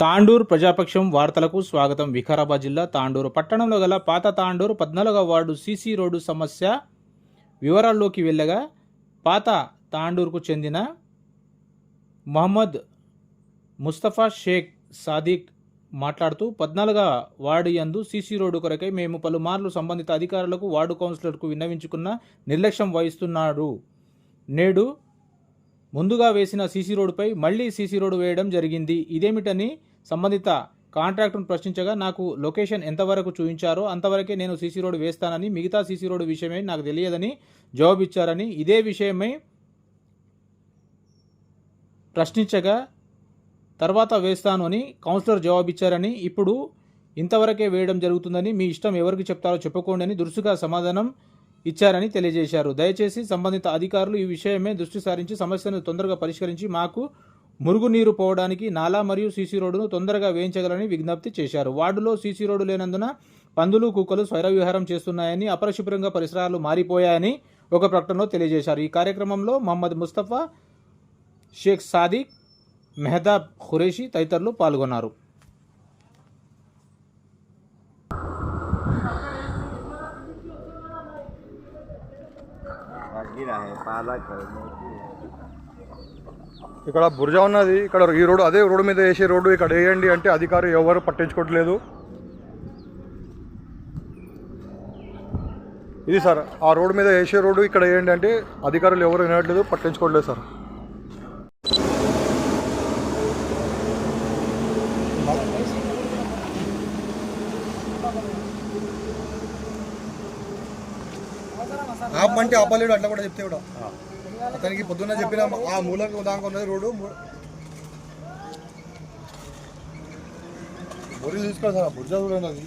తాండూరు ప్రజాపక్షం వార్తలకు స్వాగతం. వికారాబాద్ జిల్లా తాండూరు పట్టణంలో గల పాత తాండూరు పద్నాలుగవ వార్డు సీసీ రోడ్డు సమస్య వివరాల్లోకి వెళ్ళగా పాత తాండూరుకు చెందిన మహమ్మద్ ముస్తఫా షేక్ సాదిక్ మాట్లాడుతూ పద్నాలుగవ వార్డు యందు సీసీ రోడ్డు కొరకై మేము పలుమార్లు సంబంధిత అధికారులకు వార్డు కౌన్సిలర్కు విన్నవించుకున్న నిర్లక్ష్యం వహిస్తున్నారు. నేడు ముందుగా వేసిన సీసీ రోడ్డుపై మళ్ళీ సీసీ రోడ్డు వేయడం జరిగింది. ఇదేమిటని సంబంధిత కాంట్రాక్టును ప్రశ్నించగా నాకు లొకేషన్ ఎంతవరకు చూపించారో అంతవరకే నేను సీసీ రోడ్డు వేస్తానని మిగతా సీసీ రోడ్డు విషయమై నాకు తెలియదని జవాబిచ్చారని ఇదే విషయమై ప్రశ్నించగా తర్వాత వేస్తాను అని కౌన్సిలర్ జవాబిచ్చారని ఇప్పుడు ఇంతవరకే వేయడం జరుగుతుందని మీ ఇష్టం ఎవరికి చెప్తారో చెప్పుకోండి అని దురుసుగా సమాధానం ఇచ్చారని తెలియజేశారు. దయచేసి సంబంధిత అధికారులు ఈ విషయమే దృష్టి సారించి సమస్యను తొందరగా పరిష్కరించి మాకు మురుగునీరు పోవడానికి నాలా మరియు సీసీ రోడ్డును తొందరగా వేయించగలని విజ్ఞప్తి చేశారు వార్డులో సీసీ రోడ్డు లేనందున పందులు కుక్కలు స్వైర విహారం చేస్తున్నాయని అపరిశుభ్రంగా పరిసరాలు మారిపోయాయని ఒక ప్రకటనలో తెలియజేశారు ఈ కార్యక్రమంలో మహమ్మద్ ముస్తఫా షేక్ సాదిక్ మెహదాబ్ ఖురేషి తదితరులు పాల్గొన్నారు गिरा है पालक है मेथी है ఇక్కడ బుర్జ ఉన్నది. ఇక్కడ ఈ రోడ్డు అదే రోడ్డు మీద వేసే రోడ్డు ఇక్కడ వేయండి అంటే అధికారులు ఎవరు పట్టించుకోవట్లేదు. ఇది సార్ ఆ రోడ్డు మీద వేసే రోడ్డు ఇక్కడ వేయండి అంటే అధికారులు ఎవరు వినట్లేదు పట్టించుకోవట్లేదు సార్. ఆపమంటే ఆపలేడు అట్లా కూడా చెప్తే కూడా. అతనికి పొద్దున్న చెప్పిన ఆ మూలకు దాకా ఉన్నది రోడ్డు బొరి తీసుకోవాలి సార్ బుర్జా చూడండి అది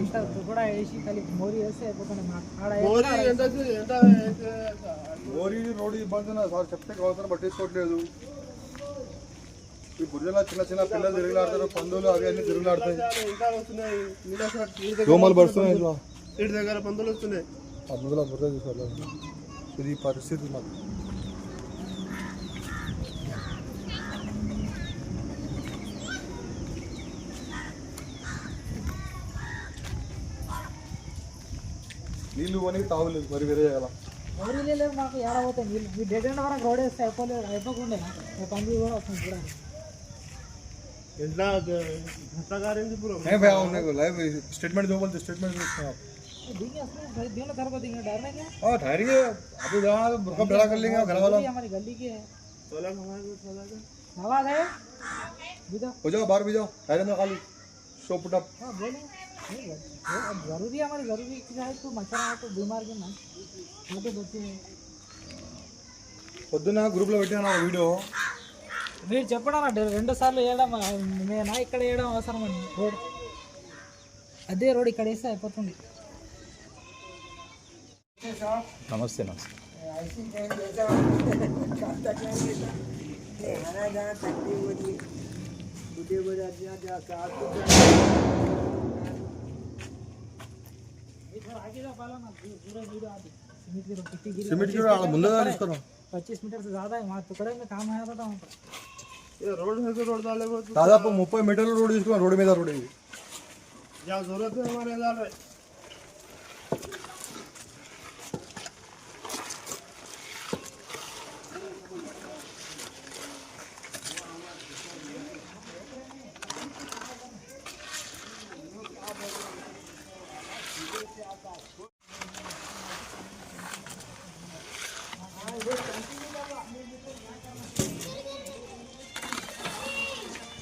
ఎంత కూడా వేసి కలిపి మోరీ వేస్తే అయిపోతుంది మోరీ రోడ్డు ఇబ్బంది ఉన్నది సార్ చెప్తే పట్టించుకోవట్లేదు ఈ చిన్న చిన్న పిల్లలు తిరుగులాడతారు పందులు అవి అన్ని తిరుగులాడతాయి. దోమలు పడుతున్నాయి ఇట్లా ఇంటి దగ్గర పందులు వస్తున్నాయి. పందుల బుర్ర చూసుకోవాలి. ఇది పరిస్థితి మాకు. నీళ్ళు కొని తాగులేదు మరి వేరే చేయాలా? ఎవరు లేవు మాకు ఎలా పోతాయి నీళ్ళు? మీ డెడ్ ఎండ్ వరకు రోడ్ వేస్తే అయిపోలేదు అయిపోకుండా పండుగ కూడా వస్తుంది చూడాలి. ఎంత ఇంతకారేంది బ్రో नहीं भैया हमने को लाइव स्टेटमेंट दो बोलते स्टेटमेंट दो आप दिखे असली भाई दियो ना घर को दिखे डर नहीं है हाँ ठहरिए अभी जहाँ तो बुरका बड़ा कर लेंगे घर वाला हमारी गली के है चला हमारे को चला जा आवाज़ है बिजा हो जाओ बाहर भी जाओ ठहरे ना खाली शो पुट अप हाँ बोलो जरूरी है हमारी जरूरी क्या है तो मच्छर आए तो बीमार के ना छोटे बच्चे हैं పొద్దున గ్రూప్లో పెట్టాను వీడియో మీరు చెప్పడం నా రెండు సార్లు వేయడం నేనా ఇక్కడ వేయడం అవసరం అండి రోడ్ అదే రోడ్ ఇక్కడ వేస్తే అయిపోతుంది నమస్తే నమస్తే సిమెంట్ కూడా అలా ముందుగా తీసుకున్నాం पच्चीस मीटर से ज़्यादा है वहाँ टुकड़े में काम आया था वहाँ पर ये रोड है तो रोड डाले को దాదాపు ముప్పై మీటర్ల రోడ్ తీసుకున్నాం రోడ్డు మీద రోడ్ ఇది जहाँ जरूरत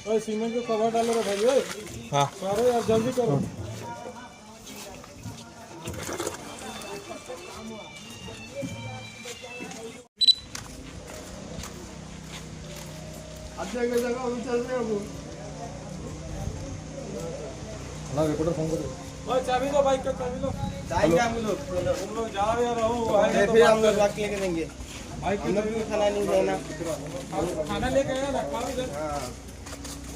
ओए सीमेंट का कवर डालो रे भाई ओए। हाँ। करो यार जल्दी करो। अच्छा के जगह उधर चल रहे हो ना रिपोर्टर फ़ोन करो ओए चाबी दो भाई का चाबी दो जाएँगे हम लोग हम लोग जा रहे रहो तो फिर हम लोग बाकी लेके देंगे। भाई हम लोग भी खाना नहीं देना। खाना लेके आया रखा उधर हाँ।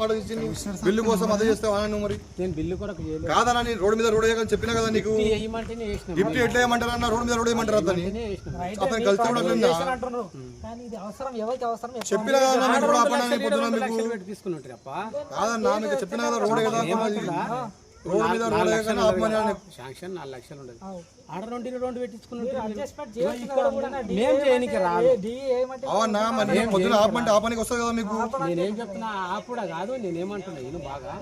మాట ఇచ్చింది. బిల్లు కోసం అదే చేస్తావా నువ్వు మరి? నేను బిల్లు కొరకు చేయలేదు. కాదన్నా నేను రోడ్డు మీద రోడ్ వేయకని చెప్పినా కదా నీకు? డిప్టీ ఎట్లా వేయమంటారు అన్న? రోడ్డు మీద రోడ్ వేయమంటారు అతన్ని? రైట్ అతను కలిసి కూడా చెప్పినా కదా పొద్దున మీకు. కాదన్నా మీకు చెప్పినా కదా రోడ్ కదా రోడ్ మీద రోడ్ వేయకని ఆపమని అని. శాంక్షన్ నాలుగు లక్షలు ఉండదు. ఆడ రెండు రెండు పెట్టించుకున్నట్టు అడ్జస్ట్మెంట్ చేయొచ్చు ఇక్కడ కూడా మేము చేయనికి రాదు. డి ఏమంటే అవన్నా మరి నేను పొద్దున ఆపమంటే ఆపనికి వస్తుంది కదా మీకు? నేనేం చెప్తున్నా ఆపుడా కాదు నేనేమంటున్నా నేను బాగా.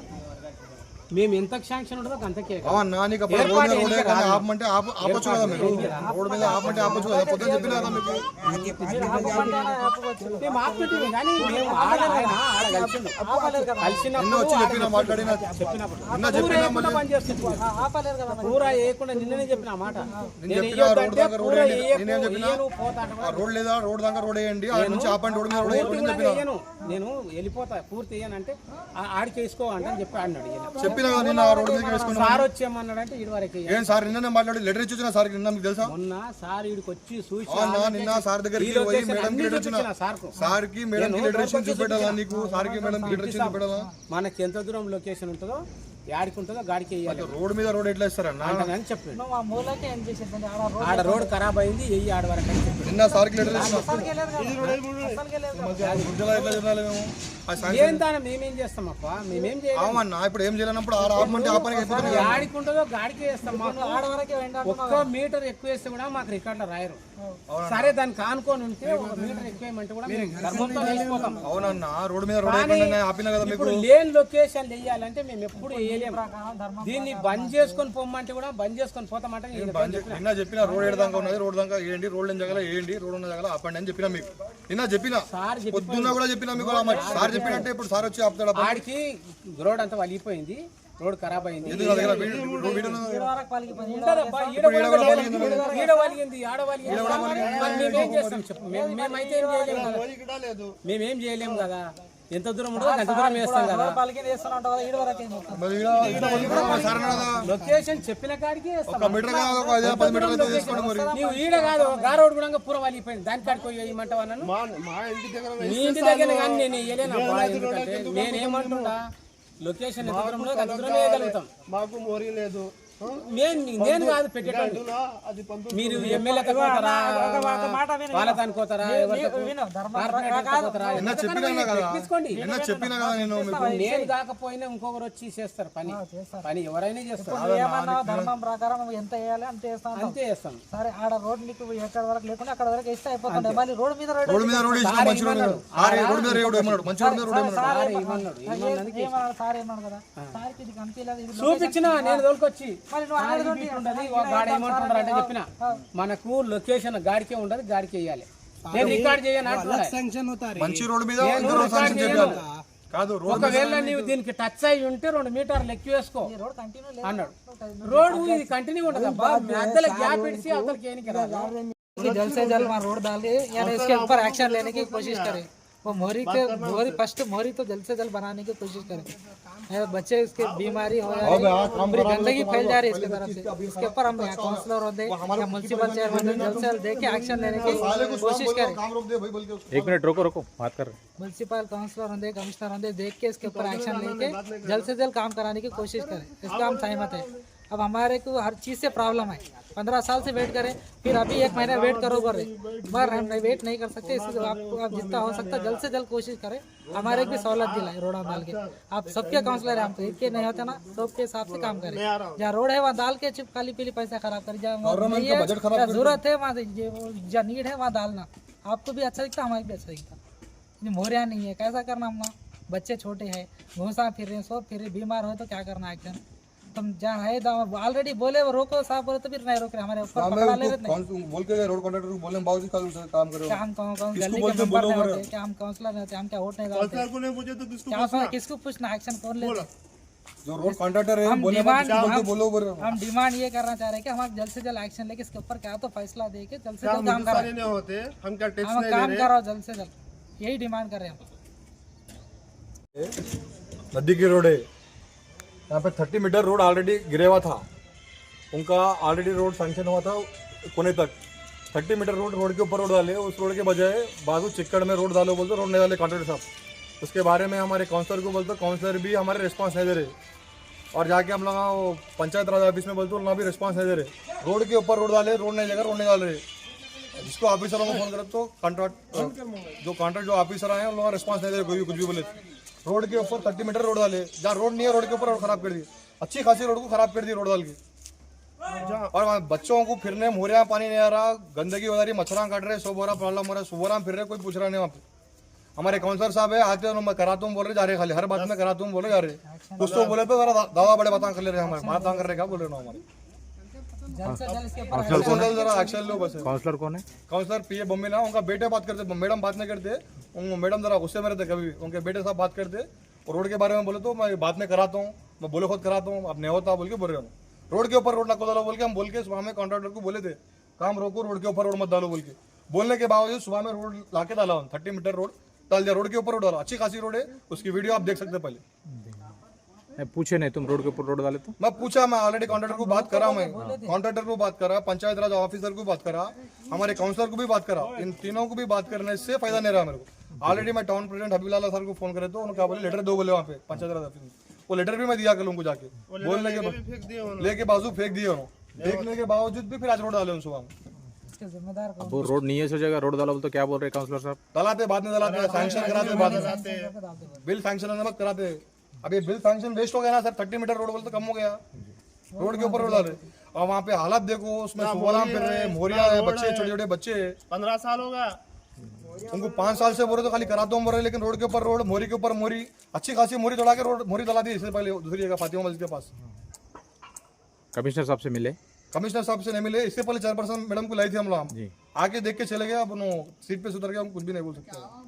మేము ఎంత శాంక్షన్ ఉంటుందో అంతకే రోడ్ మీద ఆపమంటే ఆప ఆపొచ్చు కదా మీరు రోడ్ మీద ఆపమంటే ఆపొచ్చు కదా పొద్దున చెప్పినా కదా మీకు. నిన్న వచ్చి మాట్లాడిన నిన్న వేయకుండా నిన్ననే మాట. నేను రోడ్ దాకా రోడ్ వేయండి. నేనేం చెప్పినా? రోడ్ లేదా రోడ్ దాకా రోడ్ వేయండి. ఆ నుంచి ఆపండి రోడ్ మీద రోడ్ చెప్పిన. నేను వెళ్ళిపోతా పూర్తి ఆ- ఆడికి వేసుకో అంటే చెప్పి ఈయన. చెప్పిన సార్ వచ్చేయమన్నాడంటే ఇటు వరకు వేయాలి. ఏం సార్ మాట్లాడి లెటర్ ఇచ్చి వచ్చిన సార్ నిన్న మీకు తెలుసా? మొన్న సార్ ఈడికి వచ్చి చూసి అవునా నిన్న సార్ దగ్గరికి పోయి మేడం లెటర్ ఇచ్చిన. సార్కి మేడం కి లెటర్ ఇచ్చి చూపెట్టాలా నీకు? సార్కి మేడం కి లెటర్ ఇచ్చి చూపెట్టాలా? మనకి ఎంత దూరం లొకేషన్ ఉంటుందో యాడికి ఉంటుందో గాడికి వేయాలి. రోడ్ మీద రోడ్ ఎట్లా ఇస్తారన్న అని చెప్పాను నువ్వు ఆ మూలకి ఏం చేసేది ఆడ రోడ్ ఆడ రోడ్ ఖరాబ్ అయింది వెయ్యి ఆడ వరకు అని చెప్పాను నిన్న ఏం దాని? మేమేం చేస్తాం అప్ప? మేమేం ఇప్పుడు ఏం చేయాలన్నప్పుడు ఉంటుందో గాడికి వేస్తాం మాకు. ఆడ వరకే ఒక్క మీటర్ ఎక్కువ వేస్తే కూడా మాకు రికార్డులో రాయరు. సరే దానికి ఆనుకొని ఉంటే ఒక మీటర్ ఎక్కువ వేయమంటే కూడా అవునన్నా రోడ్ మీద రోడ్ ఆపిన కదా లేని లొకేషన్ వేయాలంటే మేము ఎప్పుడు దీన్ని బంద్ చేసుకొని పొమ్మంటే కూడా బంద్ చేసుకొని పోతామంటే నిన్న చెప్పిన రోడ్ ఏడు దాకా ఉన్నది రోడ్ దాకా వేయండి రోడ్ లేని జగల వేయండి రోడ్ ఉన్న జగల ఆపండి అని చెప్పిన మీకు. నిన్న చెప్పిన పొద్దున్న కూడా చెప్పిన మీకు సార్ చెప్పినట్టే ఇప్పుడు సార్ వచ్చి ఆపుతాడు? ఆడికి రోడ్ అంతా వలిగిపోయింది రోడ్ ఖరాబ్ అయింది. మేమేం చేస్తాం చెప్పు? మేము- మేమైతే ఏం చేయలేము కదా. ఎంత దూరం అంత దూరం వేస్తాం కదా. లొకేషన్ చెప్పిన కాడికి వేస్తాం. ఒక మీటర్ కాదు ఈడ గా రోడ్ కూడా పూర వలిగిపోయింది దాని కాడికి నన్ను మా మా ఇంటి దగ్గర కానీ నేను ఎందుకంటే నేనేమంటున్నా లొకేషన్ ఎంత దూరంలో అంత దూరం వేయగలుగుతాం. మాకు మోరీ లేదు? నేను నేను కాదు మీరు ఎమ్మెల్యే అనుకోతారా? తీసుకోండి నిన్న చెప్పినా కదా. నేను కాకపోయినా ఇంకొకరు వచ్చి చేస్తారు. పని పని ఎవరైనా చేస్తారు. ధర్మం ప్రకారం ఎంత వేయాలి అంత వేస్తాను అంతే చేస్తాం సరే ఆడ రోడ్ నీకు ఎక్కడ వరకు లేకుండా అక్కడ వరకు వేస్తే అయిపోతుండే. మళ్ళీ రోడ్ మీద రోడ్ మీద రోడ్ ఇచ్చిన మంచి రోడ్ మీద. సార్ రోడ్ ఏమన్నాడు? మంచి రోడ్ మీద రోడ్ ఏమన్నాడు? సార్ ఏమన్నాడు? ఏమన్నాడు? సార్ ఏమన్నాడు కదా? సార్కి ఇది కనిపించలేదు చూపించిన నేను తోలుకొచ్చి. మరి నువ్వు గాడి బీట్ ఉండదు ఒక గాడి ఏమంటున్నారు అంటే చెప్పిన మనకు లొకేషన్ గాడికే ఉండదు గాడికి వేయాలి నేను రికార్డ్ చేయను అంటున్నా. మంచి రోడ్ మీద ఇంకో రోడ్ శాంక్షన్ చేయాలి కాదు రోడ్ ఒకవేళ నీవు దీనికి టచ్ అయి ఉంటే రెండు మీటర్లు ఎక్కువ వేసుకో రోడ్ కంటిన్యూ లేదు అన్నాడు రోడ్ ఇది కంటిన్యూ ఉండదు అబ్బా మధ్యలో గ్యాప్ ఇడిచి అవతలకి ఏనికి రాదు कि जल्द से जल्द वहाँ रोड डाल के यानी इसके ऊपर एक्शन लेने की कोशिश करें वो मोहरी के मोहरी फ़र्स्ट मोहरी तो जल्द से जल्द बनाने की कोशिश करें। तो बच्चे इसके बीमारी हो जा रही है पूरी गंदगी फैल जा रही है इसके तरफ़ से। इसके ऊपर हम काउंसलर होते या म्यूनसिपल चेयरमैन जल्द से जल्द देख के एक्शन लेने की कोशिश करें। काम रोक दे भाई बोल के उसको। एक मिनट रोको रोको बात कर म्यूनसिपल काउंसलर होंगे कमिश्नर होंगे देख के इसके ऊपर एक्शन लेके जल्द से जल्द काम कराने की कोशिश करें। इसका हम सहमत है। अब हमारे को हर चीज़ से प्रॉब्लम है। पंद्रह साल से वेट करें फिर अभी एक महीना वेट करो बोल रहे पर हम नहीं वेट नहीं कर सकते इसलिए आपको आप जितना हो सकता है जल्द से जल्द कोशिश करें हमारे भी सहूलत दिलाए रोड डाल के। आप सबके काउंसलर है हम तो एक के नहीं होते ना सबके हिसाब से काम करें। जहाँ रोड है वहाँ डाल के चुप खाली पीली पैसा खराब कर। जहाँ है ज़रूरत है वहाँ जहाँ नीड है वहाँ डालना आपको भी अच्छा दिखता हमारे भी अच्छा दिखता। मोरिया नहीं है कैसा करना हम बच्चे छोटे हैं घूसा फिर रहे हैं सब फिर बीमार हो तो क्या करना एक्शन तुम जहाँ है ऑलरेडी बोले वो रोको साहब बोले तो फिर नहीं रोक रहे हमारे ऊपर पकड़ा ले रहे बोल के रोड कॉन्ट्रैक्टर को बोलने बाबूजी से काम करो। क्या हम कौन कौन गली के मेंबर नहीं होते क्या हम काउंसलर नहीं होते हम क्या वोट नहीं डालते? सर को नहीं पूछे तो किसको क्या पता किसको पूछना एक्शन कौन लेते? जो रोड कॉन्ट्रैक्टर है बोले मत, हम- बोलो बोलो हम डिमांड ये करना चाह रहे हैं कि हम जल्द से जल्द एक्शन लेके इसके ऊपर क्या तो फैसला दे के जल्द से जल्द काम कराएँ नहीं होते? हम क्या टैक्स हम नहीं काम कराओ जल्द से जल्द। यही डिमांड कर रहे हैं हम। नदी की रोड। है यहाँ पे थर्टी मीटर रोड ऑलरेडी गिरे हुआ था। उनका ऑलरेडी रोड सैंक्शन हुआ था कोने तक। थर्टी मीटर रोड रोड के ऊपर रोड डाले, उस रोड के बजाय बाजू चिक्कड़ में रोड डालो बोलते, रोड नहीं डाले कॉन्ट्रेक्टर साहब। उसके बारे में हमारे काउंसलर को बोलते काउंसलर भी हमारे रिस्पॉन्स नहीं दे रहे। और जाके हम लोग पंचायत राज ऑफ़िस में बोलते वहाँ भी रिस्पांस नहीं दे रहे। रोड के ऊपर रोड डाले, रोड नहीं लेकर रोड नहीं डाल रहे। जिसको ऑफिसरों को फ़ोन करे तो कॉन्ट्रैक्ट जो कॉन्ट्रैक्ट जो ऑफिसर आए उन लोगों का रिस्पांस नहीं दे रहे, कोई कुछ भी बोले रोड के ऊपर थर्टी मीटर रोड डाले जहाँ रोड नहीं है, रोड के ऊपर खराब कर दी। अच्छी खासी रोड को खराब कर दी रोड डाल के। और बच्चों को फिरने मोरिया पानी नहीं आ रहा, गंदगी हो रही, मच्छरा काट रहे सो बोरा प्रॉब्लम हो रहा है सुबह फिर रहे, कोई पूछ रहा नहीं वहाँ पे। हमारे काउंसलर साहब है, आते मैं कराता हूँ बोल रहे, जा रहे खाली। हर बात में कराता हूँ बोले जा रहे। कुछ तो बोले तो दावा बड़े बात कर ले रहे हमारे। बात कर रहे, क्या बोल रहे हमारे जल्द से जल्द इसके ऊपर काउंसलर कौन है? जरा एक्शन लो बस। काउंसलर कौन है? काउंसलर पी ए बम्बी ना उनका बेटे बात करते मैडम बात नहीं करते। मैडम जरा गुस्से में रहते कभी उनके बेटे साहब बात करते। और रोड के बारे में बोले तो मैं बात में कराता हूँ मैं बोले खुद कराता हूँ अब नहीं होता बोल के बोल रहे हूँ। रोड के ऊपर रोड ना डालो बोल के हम बोल के सुबह में कॉन्ट्रैक्टर को बोले थे काम रोको रोड के ऊपर रोड मत डालो बोल के। बोलने के बावजूद सुबह में रोड ला के डाला थर्टी मीटर रोड डाल दिया रोड के ऊपर रोड डाला। अच्छी खासी रोड है उसकी वीडियो आप देख सकते पहले। नहीं, पूछे नहीं तुम रोड के ऊपर रोड डाले तो। मैं पूछा मैं ऑलरेडी कॉन्ट्रैक्टर को बात करा मैं। कॉन्ट्रैक्टर को बात करा पंचायत राज ऑफिसर को बात करा हमारे काउंसलर को भी बात करा। इन तीनों को भी बात करने से फ़ायदा नहीं रहा मेरे को। ऑलरेडी मैं टाउन प्रेसिडेंट हबीबुल्ला सर को फ़ोन करे तो उन्होंने क्या बोले लेटर दो बोले वहाँ पे पंचायत राज ऑफ़िस में वो लेटर भी मैं दिया कल उनको जाके। बोलने के बाद फेंक दिए उन्होंने। लेके बाजू फेंक दिए उन्होंने। देखने के बावजूद भी फिर आज रोड डाले उन सुबह में। इसके जिम्मेदार कौन? वो रोड नहीं है सो जगह रोड डाला तो क्या बोल रहे काउंसलर साहब? डलाते बाद में डलाते सैंक्शन कराते बाद में। बिल सैंक्शन होने मत कराते। अब ये बिल सैंक्शन वेस्ट हो गया ना सर थर्टी मीटर रोड बोलते कम हो गया। रोड के ऊपर रोड डाल रहे। और वहाँ पे हालत देखो उसमें सुबह फिर रहे मोरिया है बच्चे छोटे छोटे बच्चे। पंद्रह साल हो गया। उनको पाँच साल से बोल रहे तो खाली कराता हूँ बोल रहे लेकिन रोड के ऊपर रोड मोरी के ऊपर मोरी। अच्छी खासी मोरी दौड़ा के रोड मोरी दला दी इससे पहले दूसरी जगह फातिमा मस्जिद के पास। कमिश्नर साहब से मिले? कमिश्नर साहब से नहीं मिले इससे पहले चेयरपर्सन मैडम को लाई थी हम लोग। आके देख के चले गए अब सीट पे सुधर गया हम कुछ भी नहीं बोल सकते।